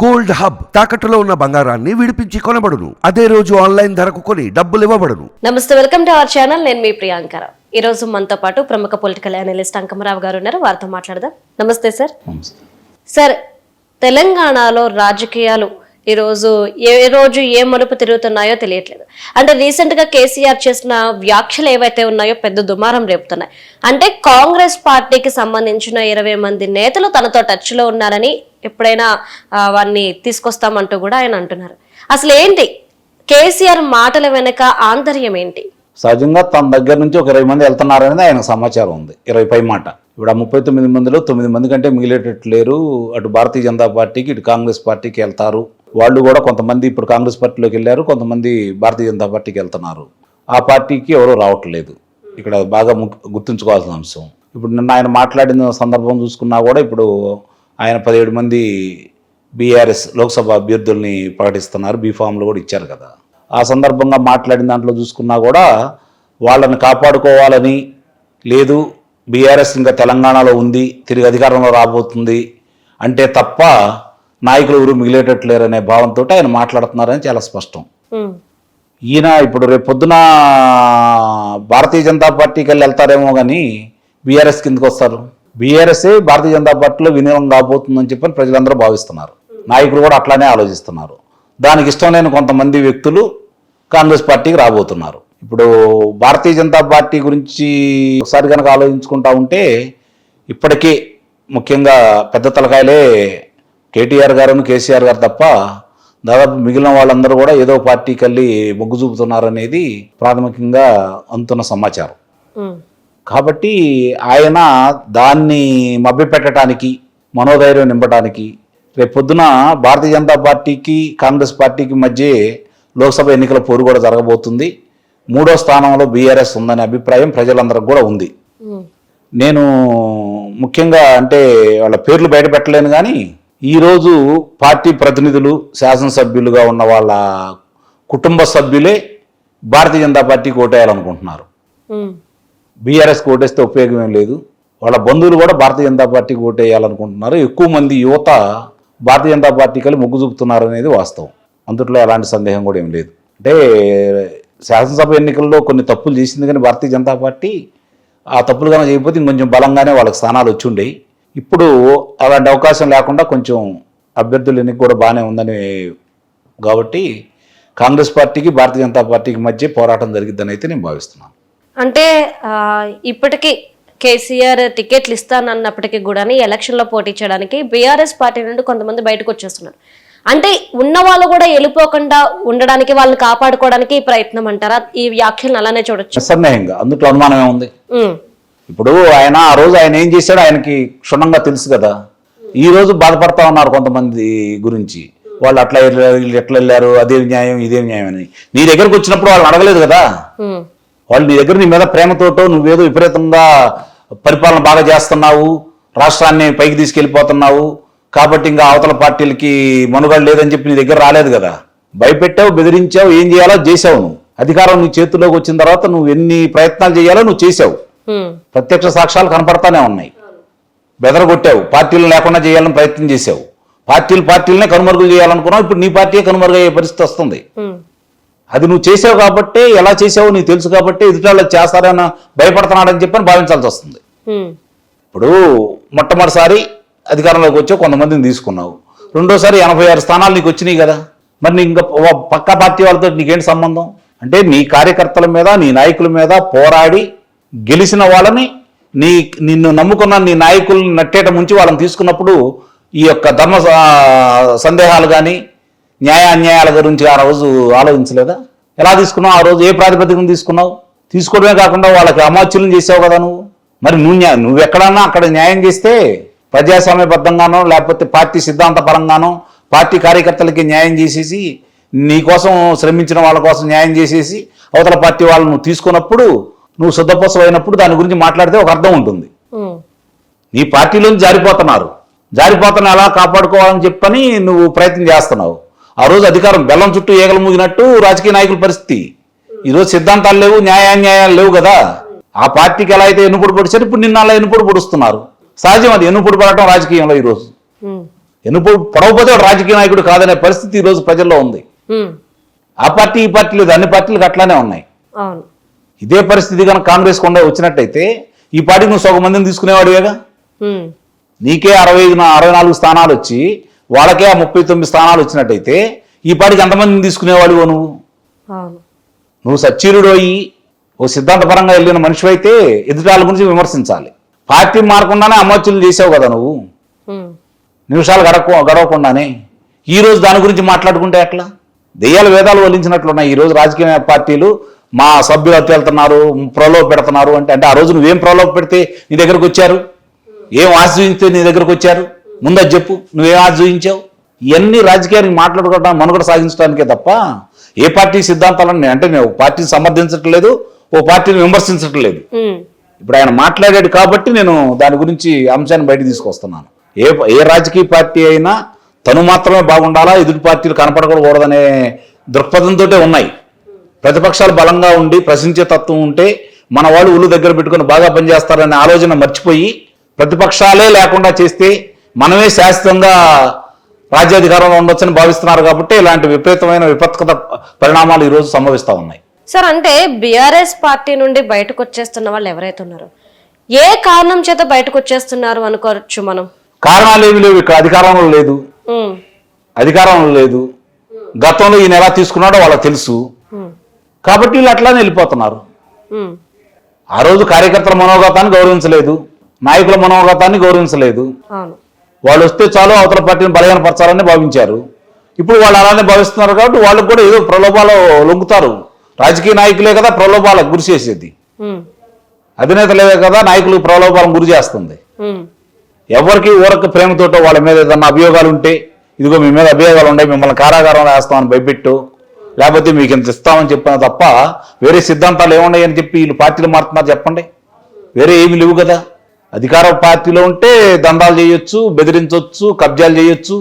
Gold hub తాకట్టులో ఉన్న బంగారాన్ని విడిపించి కొనబడును. అదే రోజు ఆన్లైన్ ధరకు కొని డబ్బులు ఇవ్వబడును. నమస్తే వెల్కమ్ టు అవర్ ఛానల్. నేను మీ ప్రియాంకర ఈ రోజు మనతో పాటు ప్రముఖ పొలిటికల్ అనలిస్ట్ అంకమరావు గారు ఉన్నారు. వారితో మాట్లాడదాం. నమస్తే సార్. సార్ తెలంగాణలో రాజకీయాలు ఈరోజు ఏ రోజు ఏ మలుపు తిరుగుతున్నాయో తెలియట్లేదు. అంటే రీసెంట్గా కేసీఆర్ చేసిన వ్యాఖ్యలు ఏవైతే ఉన్నాయో పెద్ద దుమారం రేపుతున్నాయి. అంటే కాంగ్రెస్ పార్టీకి సంబంధించిన ఇరవై మంది నేతలు తనతో టచ్లో ఉన్నారని ఎప్పుడైనా వారిని తీసుకొస్తామంటూ కూడా ఆయన అంటున్నారు. అసలు ఏంటి? కేసీఆర్ మాటల వెనక ఆంతర్యం ఏంటి? సహజంగా తన దగ్గర నుంచి ఒక ఇరవై మంది వెళ్తున్నారనేది ఆయన సమాచారం ఉంది. ఇరవై పై మాట. ఇప్పుడు ఆ ముప్పై తొమ్మిది మందిలో తొమ్మిది మంది కంటే మిగిలేటట్టు లేరు. అటు భారతీయ జనతా పార్టీకి ఇటు కాంగ్రెస్ పార్టీకి వెళ్తారు. వాళ్ళు కూడా కొంతమంది ఇప్పుడు కాంగ్రెస్ పార్టీలోకి వెళ్ళారు. కొంతమంది భారతీయ జనతా పార్టీకి వెళ్తున్నారు. ఆ పార్టీకి ఎవరు రావట్లేదు. ఇక్కడ బాగా గుర్తుంచుకోవాల్సిన అంశం. ఇప్పుడు నిన్న ఆయన మాట్లాడిన సందర్భం చూసుకున్నా కూడా ఇప్పుడు ఆయన పదిహేడు మంది బీఆర్ఎస్ లోక్సభ అభ్యర్థుల్ని ప్రకటిస్తున్నారు. బీఫామ్లు కూడా ఇచ్చారు కదా. ఆ సందర్భంగా మాట్లాడిన దాంట్లో చూసుకున్నా కూడా వాళ్ళని కాపాడుకోవాలని లేదు బీఆర్ఎస్ ఇంకా తెలంగాణలో ఉంది తిరిగి అధికారంలో రాబోతుంది అంటే తప్ప నాయకులు ఎవరు మిగిలేటట్లేరనే భావంతో ఆయన మాట్లాడుతున్నారని చాలా స్పష్టం. ఈయన ఇప్పుడు రేపు పొద్దున భారతీయ జనతా పార్టీకి వెళ్ళి వెళ్తారేమో కానీ బీఆర్ఎస్ కిందకి వస్తారు. బీఆర్ఎస్ఏ భారతీయ జనతా పార్టీలో వినియోగం కాబోతుందని చెప్పని ప్రజలందరూ భావిస్తున్నారు. నాయకులు కూడా అట్లానే ఆలోచిస్తున్నారు. దానికి ఇష్టం లేని కొంతమంది వ్యక్తులు కాంగ్రెస్ పార్టీకి రాబోతున్నారు. ఇప్పుడు భారతీయ జనతా పార్టీ గురించి ఒకసారి కనుక ఆలోచించుకుంటా ఉంటే ఇప్పటికీ ముఖ్యంగా పెద్ద తలకాయలే కేటీఆర్ గారు కేసీఆర్ గారు తప్ప దాదాపు మిగిలిన వాళ్ళందరూ కూడా ఏదో పార్టీకి వెళ్ళి మొగ్గు చూపుతున్నారనేది ప్రాథమికంగా అందుతున్న సమాచారం. కాబట్టి ఆయన దాన్ని మభ్యపెట్టడానికి మనోధైర్యం నింపడానికి రేపు పొద్దున భారతీయ జనతా పార్టీకి కాంగ్రెస్ పార్టీకి మధ్య లోక్సభ ఎన్నికల పోరు కూడా జరగబోతుంది. మూడో స్థానంలో బీఆర్ఎస్ ఉందనే అభిప్రాయం ప్రజలందరికి కూడా ఉంది. నేను ముఖ్యంగా అంటే వాళ్ళ పేర్లు బయట పెట్టలేను కానీ ఈరోజు పార్టీ ప్రతినిధులు శాసనసభ్యులుగా ఉన్న వాళ్ళ కుటుంబ సభ్యులే భారతీయ జనతా పార్టీకి ఓటేయాలనుకుంటున్నారు. బీఆర్ఎస్కి ఓటేస్తే ఉపయోగం ఏం లేదు. వాళ్ళ బంధువులు కూడా భారతీయ జనతా పార్టీకి ఓటేయాలనుకుంటున్నారు. ఎక్కువ మంది యువత భారతీయ జనతా పార్టీ కలిసి మొగ్గు చూపుతున్నారు అనేది వాస్తవం. అందుట్లో ఎలాంటి సందేహం కూడా ఏం లేదు. అంటే శాసనసభ ఎన్నికల్లో కొన్ని తప్పులు చేసింది కానీ భారతీయ జనతా పార్టీ ఆ తప్పులు కనుక చేయకపోతే ఇంకొంచెం బలంగానే వాళ్ళకి స్థానాలు వచ్చి ఉండేవి ఇప్పుడు అలాంటి అవకాశం లేకుండా కొంచెం అభ్యర్థులు ఎన్నిక కూడా బాగానే ఉందని కాబట్టి కాంగ్రెస్ పార్టీకి భారతీయ జనతా పార్టీకి మధ్య పోరాటం జరిగిద్దని అయితే నేను భావిస్తున్నాను. అంటే ఆ, ఇప్పటికీ కేసీఆర్ టికెట్లు ఇస్తానన్నప్పటికీ కూడా ఎలక్షన్లో పోటీ చేయడానికి బీఆర్ఎస్ పార్టీ నుండి కొంతమంది బయటకు వచ్చేస్తున్నారు. అంటే ఉన్న వాళ్ళు కూడా వెళ్ళిపోకుండా ఉండడానికి వాళ్ళని కాపాడుకోవడానికి ప్రయత్నం అంటారా? ఈ వ్యాఖ్యలను అలానే చూడొచ్చు. నిస్సందేహంగా అందుట్లో అనుమానమే ఉంది. ఇప్పుడు ఆయన ఆ రోజు ఆయన ఏం చేశాడో ఆయనకి క్షుణ్ణంగా తెలుసు కదా. ఈ రోజు బాధపడతా ఉన్నారు కొంతమంది గురించి. వాళ్ళు అట్లా వెళ్ళారు, వీళ్ళు ఎట్లా వెళ్ళారు అదే న్యాయం ఇదే న్యాయం అని. నీ దగ్గరకు వచ్చినప్పుడు వాళ్ళని అడగలేదు కదా. వాళ్ళు నీ దగ్గర నీ మీద ప్రేమతోటో నువ్వేదో విపరీతంగా పరిపాలన బాగా చేస్తున్నావు రాష్ట్రాన్ని పైకి తీసుకెళ్ళిపోతున్నావు కాబట్టి ఇంకా అవతల పార్టీలకి మనుగడ లేదని చెప్పి నీ దగ్గర రాలేదు కదా. భయపెట్టావు బెదిరించావు ఏం చేయాలో చేసావు నువ్వు. అధికారం నీ చేతిలోకి వచ్చిన తర్వాత నువ్వు ఎన్ని ప్రయత్నాలు చేయాలో నువ్వు చేసావు ప్రత్యక్ష సాక్ష్యాలు కనపడతానే ఉన్నాయి. బెదరగొట్టావు పార్టీలు లేకుండా చేయాలని ప్రయత్నం చేసావు పార్టీలు పార్టీలనే కనుమరుగు చేయాలనుకున్నావు ఇప్పుడు నీ పార్టీ కనుమరుగయ్యే పరిస్థితి వస్తుంది. అది నువ్వు చేసావు కాబట్టి ఎలా చేసావు నీకు తెలుసు కాబట్టి ఎదుటి వాళ్ళు చేస్తారని భయపడుతున్నాడని చెప్పని భావించాల్సి వస్తుంది. ఇప్పుడు మొట్టమొదటిసారి అధికారంలోకి వచ్చావు కొంతమందిని తీసుకున్నావు. రెండోసారి ఎనభై ఆరు స్థానాలు నీకు వచ్చినాయి కదా. మరి నీ ఇంకా పక్క పార్టీ వాళ్ళతో నీకేంటి సంబంధం? అంటే నీ కార్యకర్తల మీద నీ నాయకుల మీద పోరాడి గెలిచిన వాళ్ళని నీ నిన్ను నమ్ముకున్న నీ నాయకుల్ని నట్టేట ముంచి వాళ్ళని తీసుకున్నప్పుడు ఈ యొక్క ధర్మ సందేహాలు కానీ న్యాయ అన్యాయాల గురించి ఆ రోజు ఆలోచించలేదా? ఎలా తీసుకున్నావు? ఆ రోజు ఏ ప్రాతిపదికన తీసుకున్నావు? తీసుకోవడమే కాకుండా వాళ్ళకి అమాచ్యులను చేసావు కదా నువ్వు. మరి నువ్వు నువ్వు ఎక్కడన్నా అక్కడ న్యాయం చేస్తే ప్రజాస్వామ్యబద్ధంగానో లేకపోతే పార్టీ సిద్ధాంత పరంగానో పార్టీ కార్యకర్తలకి న్యాయం చేసేసి నీ కోసం శ్రమించిన వాళ్ళ కోసం న్యాయం చేసేసి అవతల పార్టీ వాళ్ళు నువ్వు తీసుకున్నప్పుడు నువ్వు శుద్ధపోసం అయినప్పుడు దాని గురించి మాట్లాడితే ఒక అర్థం ఉంటుంది. నీ పార్టీలోంచి జారిపోతున్నారు. జారిపోతున్న ఎలా కాపాడుకోవాలని చెప్పని నువ్వు ప్రయత్నం చేస్తున్నావు. ఆ రోజు అధికారం బెల్లం చుట్టూ ఈగలు మూగినట్టు రాజకీయ నాయకుల పరిస్థితి. ఈరోజు సిద్ధాంతాలు లేవు న్యాయాన్యాయాలు లేవు కదా. ఆ పార్టీకి ఎలా అయితే ఎన్నుపొడి పొడిచారు ఇప్పుడు నిన్న అలా ఎన్నుపొడి పొడుస్తున్నారు. సహజం అది ఎన్నుపొడి పడటం రాజకీయంలో ఈరోజు ఎన్నుకో పొడవపోతే రాజకీయ నాయకుడు కాదనే పరిస్థితి ఈరోజు ప్రజల్లో ఉంది. ఆ పార్టీ ఈ పార్టీ లేదు అన్ని పార్టీలకు అట్లానే ఉన్నాయి. ఇదే పరిస్థితి కనుక కాంగ్రెస్ కొండ వచ్చినట్టయితే ఈ పార్టీకి నువ్వు సగం మందిని తీసుకునేవాడివేగా? ఉమ్, నీకే అరవై ఐదు అరవై నాలుగు స్థానాలు వచ్చి వాళ్ళకే ఆ ముప్పై తొమ్మిది స్థానాలు వచ్చినట్టయితే ఈ పార్టీకి ఎంతమందిని తీసుకునేవాడివో నువ్వు? నువ్వు సచ్చీరుడు అయ్యి ఓ సిద్ధాంతపరంగా వెళ్ళిన మనిషి అయితే ఎదుటాల గురించి విమర్శించాలి. పార్టీ మారకుండానే అమర్చులు చేసావు కదా నువ్వు? నిమిషాలు గడవ గడవకుండానే. ఈ రోజు దాని గురించి మాట్లాడుకుంటే ఎట్లా? దెయ్యాల వేదాలు వల్లించినట్లున్నాయి. ఈ రోజు రాజకీయ పార్టీలు మా సభ్యులు అట్టు వెళ్తున్నారు ప్రలోభ పెడుతున్నారు అంటే అంటే ఆ రోజు నువ్వేం ప్రలోభ పెడితే నీ దగ్గరకు వచ్చారు? ఏం ఆశ చూపిస్తే నీ దగ్గరకు వచ్చారు? ముందు చెప్పు. నువ్వేం ఆశ చూపించావు? ఇవన్నీ రాజకీయానికి మాట్లాడుకోవడం మనుగడ సాగించడానికే తప్ప ఏ పార్టీ సిద్ధాంతాలని అంటే నేను ఒక పార్టీని సమర్థించట్లేదు ఓ పార్టీని విమర్శించట్లేదు. ఇప్పుడు ఆయన మాట్లాడాడు కాబట్టి నేను దాని గురించి అంశాన్ని బయట తీసుకొస్తున్నాను. ఏ ఏ రాజకీయ పార్టీ అయినా తను మాత్రమే బాగుండాలా ఎదుటి పార్టీలు కనపడకూడదనే దృక్పథంతో ఉన్నాయి. ప్రతిపక్షాలు బలంగా ఉండి ప్రశ్నించే తత్వం ఉంటే మన వాళ్ళు ఉళ్ళు దగ్గర పెట్టుకొని బాగా పనిచేస్తారనే ఆలోచన మర్చిపోయి ప్రతిపక్షాలే లేకుండా చేస్తే మనమే శాశ్వతంగా రాజ్యాధికారంలో ఉండొచ్చని భావిస్తున్నారు కాబట్టి ఇలాంటి విపరీతమైన విపత్కత పరిణామాలు ఈరోజు సంభవిస్తూ ఉన్నాయి. సార్ అంటే బీఆర్ఎస్ పార్టీ నుండి బయటకు వచ్చేస్తున్న వాళ్ళు ఎవరైతే ఉన్నారో ఏ కారణం చేత బయటకు వచ్చేస్తున్నారు అనుకోవచ్చు మనం? కారణాలు ఏమి లేవు ఇక్కడ. అధికారంలో లేదు. అధికారంలో లేదు. గతంలో ఈయన ఎలా తీసుకున్నాడో వాళ్ళకి తెలుసు. కాబట్టి వీళ్ళు అట్లానే వెళ్ళిపోతున్నారు. ఆ రోజు కార్యకర్తల మనోగతాన్ని గౌరవించలేదు. నాయకుల మనోగతాన్ని గౌరవించలేదు. వాళ్ళు వస్తే చాలు అవతల పార్టీని బలహీనపరచాలని భావించారు. ఇప్పుడు వాళ్ళు అలానే భావిస్తున్నారు కాబట్టి వాళ్ళకు కూడా ఏదో ప్రలోభాలు లొంగుతారు. రాజకీయ నాయకులే కదా ప్రలోభాలకు గురి చేసేది. ఉమ్, అధినేతలే కదా నాయకులు ప్రలోభాలను గురి చేస్తుంది. ఎవరికి ఊరక ప్రేమతోటో వాళ్ళ మీద ఏదన్నా అభియోగాలు ఉంటే ఇదిగో మీ మీద అభియోగాలు ఉన్నాయి మిమ్మల్ని కారాగారంలో వేస్తామని భయపెట్టు. లేకపోతే మీకు ఇంత ఇస్తామని చెప్పిన తప్ప వేరే సిద్ధాంతాలు ఏమున్నాయని చెప్పి వీళ్ళు పార్టీలు మారుతున్నారు చెప్పండి. వేరే ఏమి లేవు కదా. అధికార పార్టీలో ఉంటే దందాలు చేయొచ్చు బెదిరించవచ్చు కబ్జాలు చేయొచ్చు.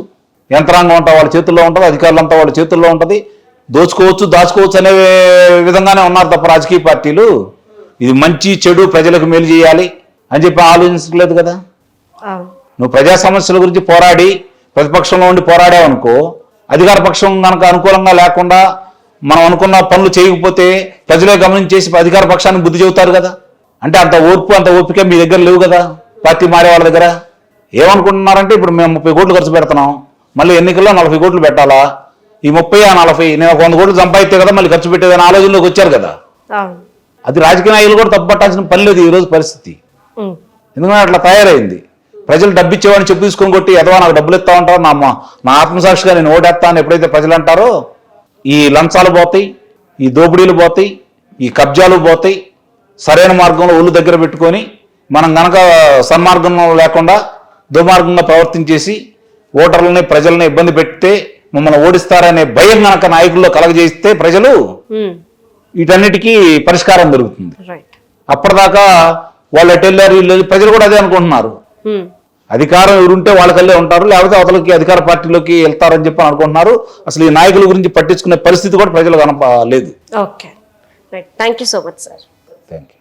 యంత్రాంగం అంతా వాళ్ళ చేతుల్లో ఉంటుంది అధికారులంతా వాళ్ళ చేతుల్లో ఉంటుంది. దోచుకోవచ్చు దాచుకోవచ్చు అనే విధంగానే ఉన్నారు తప్ప రాజకీయ పార్టీలు. ఇది మంచి చెడు ప్రజలకు మేలు చేయాలి అని చెప్పి ఆలోచించలేదు కదా? నువ్వు ప్రజా సమస్యల గురించి పోరాడి ప్రతిపక్షంలో ఉండి పోరాడావనుకో అధికార పక్షం కనుక అనుకూలంగా లేకుండా మనం అనుకున్న పనులు చేయకపోతే ప్రజలే గమనించేసి అధికార పక్షాన్ని బుద్ధి చెబుతారు కదా? అంటే అంత ఓర్పు అంత ఓపిక మీ దగ్గర లేవు కదా? పార్టీ మారే వాళ్ళ దగ్గర? ఏమనుకుంటున్నారంటే ఇప్పుడు మేము ముప్పై కోట్లు ఖర్చు పెడుతున్నాం. మళ్ళీ ఎన్నికల్లో నలభై కోట్లు పెట్టాలా? ఈ ముప్పై ఆ నలభై నేను ఒక వంద కోట్లు సంపాదిస్తే కదా మళ్ళీ ఖర్చు పెట్టేదని ఆలోచనలోకి వచ్చారు కదా? అది రాజకీయ నాయకులు కూడా తప్పుపట్టాల్సిన పని లేదు ఈ రోజు పరిస్థితి ఎందుకంటే అట్లా తయారైంది. ప్రజలు డబ్బు ఇచ్చేవాడిని చెప్పు తీసుకొని కొట్టి ఎదవా నాకు డబ్బులు ఇస్తా ఉంటారు నా నా ఆత్మసాక్షిగా నేను ఓటేస్తాను ఎప్పుడైతే ప్రజలు అంటారో ఈ లంచాలు పోతాయి ఈ దోపిడీలు పోతాయి ఈ కబ్జాలు పోతాయి. సరైన మార్గంలో ఒళ్ళు దగ్గర పెట్టుకొని మనం గనక సన్మార్గంలో లేకుండా దుర్మార్గంగా ప్రవర్తించేసి ఓటర్లని ప్రజల్ని ఇబ్బంది పెడితే మమ్మల్ని ఓడిస్తారనే భయం గనక నాయకుల్లో కలగజేస్తే ప్రజలు వీటన్నిటికీ పరిష్కారం దొరుకుతుంది. అప్పటిదాకా వాళ్ళు ఎటు వెళ్ళారు వీళ్ళు వెళ్ళి- ప్రజలు కూడా అదే అనుకుంటున్నారు. అధికారం ఎవరుంటే వాళ్ళకల్లే ఉంటారు లేకపోతే అవతలకి అధికార పార్టీలోకి వెళ్తారని చెప్పి అనుకుంటున్నారు. అసలు ఈ నాయకుల గురించి పట్టించుకునే పరిస్థితి కూడా ప్రజలు కనప లేదు. Okay thank you so much sir thank you